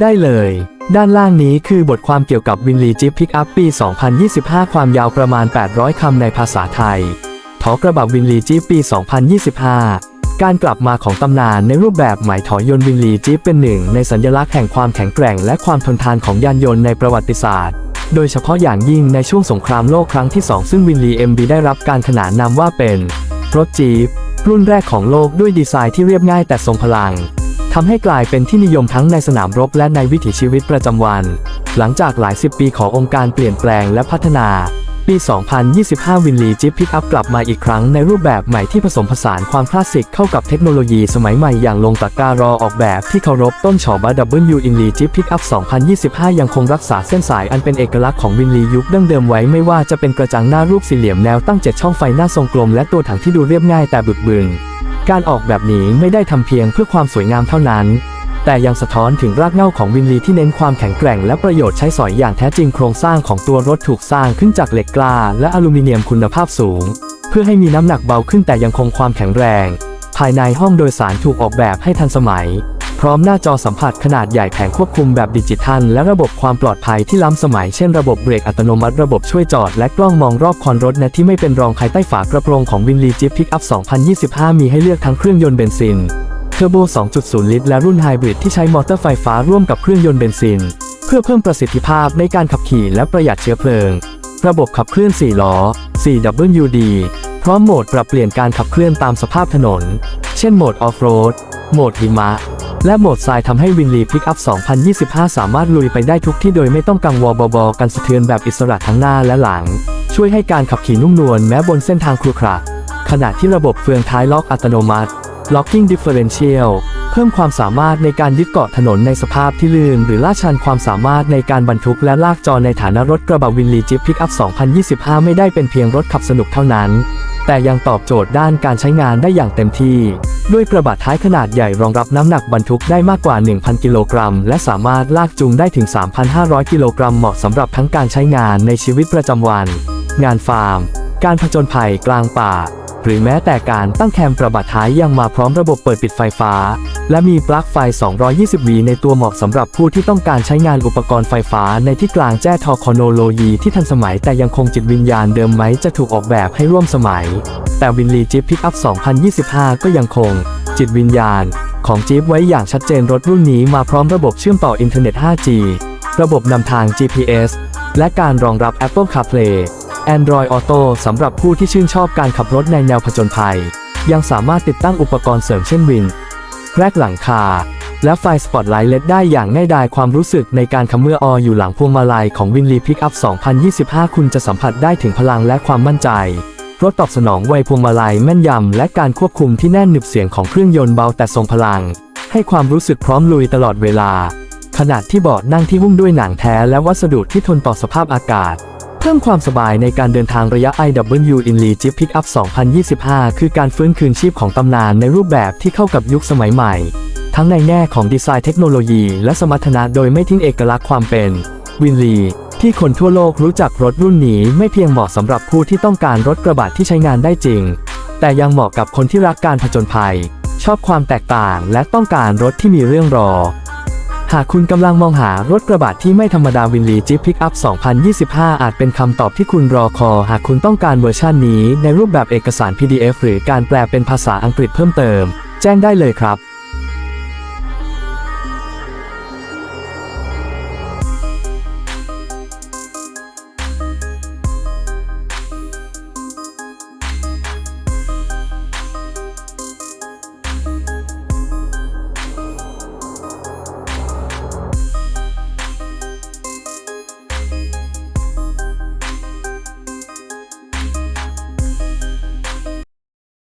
ได้เลย ด้านล่างนี้คือบทความเกี่ยวกับวินลีจิปพิกอัพปี 2025 ความยาวประมาณ 800 คำในภาษาไทยถอกระบะวินลีจิปปี 2025การกลับมาของตำนานในรูปแบบใหม่ถอยยนต์วินลีจิปเป็นหนึ่งในสัญลักษณ์แห่งความแข็งแกร่งและความทนทานของยานยนต์ในประวัติศาสตร์ โดยเฉพาะอย่างยิ่งในช่วงสงครามโลกครั้งที่ 2 ซึ่งวินลี MB ได้รับการขนานนามว่าเป็น รถจี๊ปรุ่นแรกของโลกด้วยดีไซน์ที่เรียบง่ายแต่ทรงพลัง ทำให้กลายเป็นที่นิยมทั้งในสนามรบและในวิถีชีวิตประจำวัน หลังจากหลายสิบปีขององค์การเปลี่ยนแปลงและพัฒนา ปี 2025 วินลีจิปพิกอัพกลับมาอีกครั้งในรูปแบบใหม่ที่ผสมผสานความคลาสสิกเข้ากับเทคโนโลยีสมัยใหม่อย่างลงตะกร้ารอออกแบบที่เคารพต้นฉบับ W อินลีจิปพิกอัพ 2025 ยังคงรักษาเส้นสายอันเป็นเอกลักษณ์ของวินลียุคดั้งเดิมไว้ไม่ว่าจะเป็นกระจังหน้ารูปสี่เหลี่ยมแนวตั้งเจ็ดช่องไฟหน้าทรงกลมและตัวถังที่ดูเรียบง่ายแต่บึกบึน การออกแบบนี้ไม่ได้ทำเพียงเพื่อความสวยงามเท่านั้น แต่ยังสะท้อนถึงรากเหง้าของวินลีที่เน้นความแข็งแกร่งและประโยชน์ใช้สอยอย่างแท้จริงโครงสร้างของตัวรถถูกสร้างขึ้นจากเหล็กกล้าและอลูมิเนียมคุณภาพสูง เพื่อให้มีน้ำหนักเบาขึ้นแต่ยังคงความแข็งแรง ภายในห้องโดยสารถูกออกแบบให้ทันสมัย พร้อมหน้าจอสัมผัสขนาดใหญ่แผงควบคุมแบบดิจิทัล และระบบความปลอดภัยที่ล้ำสมัยเช่นระบบเบรกอัตโนมัติระบบช่วยจอด และกล้องมองรอบคอนรถนะที่ไม่เป็นรองใครใต้ฝากระโปรงของวินลีจิปพิกอัพ 2025 มีให้เลือกทั้งเครื่องยนต์เบนซินเทอร์โบ 2.0 ลิตร และรุ่นไฮบริดที่ใช้มอเตอร์ไฟฟ้าร่วมกับเครื่องยนต์เบนซิน เพื่อเพิ่มประสิทธิภาพในการขับขี่และประหยัดเชื้อเพลิง ระบบขับเคลื่อน 4 ล้อ 4WD พร้อมโหมดปรับเปลี่ยนการขับเคลื่อนตามสภาพถนน เช่นโหมดออฟโรด โหมดหิมะ และโหมดทรายทำให้วินลีพิกอัพ 2025 สามารถลุยไปได้ทุกที่โดยไม่ต้องกังวลบอกันสะเทือนแบบอิสระทั้งหน้าและหลัง ช่วยให้การขับขี่นุ่มนวลแม้บนเส้นทางครุขระขณะที่ระบบเฟืองท้ายล็อกอัตโนมัติ Locking Differential เพิ่มความสามารถในการยึดเกาะถนนในสภาพที่ลื่นหรือลาดชันความสามารถในการบรรทุกและลากจอในฐานะรถกระบะวินลีจิปพิกอัพ 2025 ไม่ได้เป็นเพียงรถขับสนุกเท่านั้น แต่ยังตอบโจทย์ด้านการใช้งานได้อย่างเต็มที่ ด้วยกระบะท้ายขนาดใหญ่รองรับน้ำหนักบรรทุกได้มากกว่า 1,000 กิโลกรัม และสามารถลากจูงได้ถึง 3,500 กิโลกรัมเหมาะสำหรับทั้งการใช้งานในชีวิตประจำวัน งานฟาร์ม การผจญภัยกลางป่า หรือแม้แต่การตั้งแคมกระบะท้ายยังมาพร้อมระบบเปิดปิดไฟฟ้า และมีปลั๊กไฟ 220 วีในตัวเหมาะสำหรับผู้ที่ต้องการใช้งานอุปกรณ์ไฟฟ้าในที่กลางแจ้ทอคโนโลยีที่ทันสมัยแต่ยังคงจิตวิญญาณเดิมไหมจะถูกออกแบบให้ร่วมสมัย แต่วินลีจิปพิกอัพ 2025 ก็ยังคง จิตวิญญาณ ของจีปไว้อย่างชัดเจนรถรุ่นนี้มาพร้อมระบบเชื่อมต่ออินเทอร์เน็ต 5G ระบบนำทาง GPS และการรองรับ Apple CarPlay Android Auto สำหรับผู้ที่ชื่นชอบการขับรถในแนวผจญภัย ยังสามารถติดตั้งอุปกรณ์เสริมเช่นวินแรกหลังคา และไฟสปอตไลท์เลดได้อย่างง่ายดายความรู้สึกในการขับเมื่อออยู่หลังพวงมาลัยของวินลีพิกอัพ 2025 คุณจะสัมผัสได้ถึงพลังและความมั่นใจ รถตอบสนองไวพวงมาลัยแม่นยำ และการควบคุมที่แน่นหนึบเสียงของเครื่องยนต์เบาแต่ทรงพลัง ให้ความรู้สึกพร้อมลุยตลอดเวลาขนาดที่เบาะนั่งที่หุ้มด้วยหนังแท้และวัสดุที่ทนต่อสภาพอากาศ เพิ่มความสบายในการเดินทางระยะ IW in l e Jeep Pickup 2025 คือการฟื้นคืนชีพของตำนานในรูปแบบที่เข้ากับยุคสมัยใหม่ ทั้งในแง่ของดีไซน์เทคโนโลยีและสมรรถนะโดยไม่ทิ้งเอกลักษณ์ความเป็นวินลีที่คนทั่วโลกรู้จักรถรุ่นนี้ไม่เพียงเหมาะสำหรับผู้ที่ต้องการรถกระบะที่ใช้งานได้จริง แต่ยังเหมาะกับคนที่รักการผจญภัย ชอบความแตกต่างและต้องการรถที่มีเรื่องรอ หากคุณกำลังมองหารถกระบะที่ไม่ธรรมดาวินลีจิปพิกอัพ 2025 อาจเป็นคำตอบที่คุณรอคอยหากคุณต้องการเวอร์ชันนี้ในรูปแบบเอกสาร PDF หรือการแปลเป็นภาษาอังกฤษเพิ่มเติม แจ้งได้เลยครับ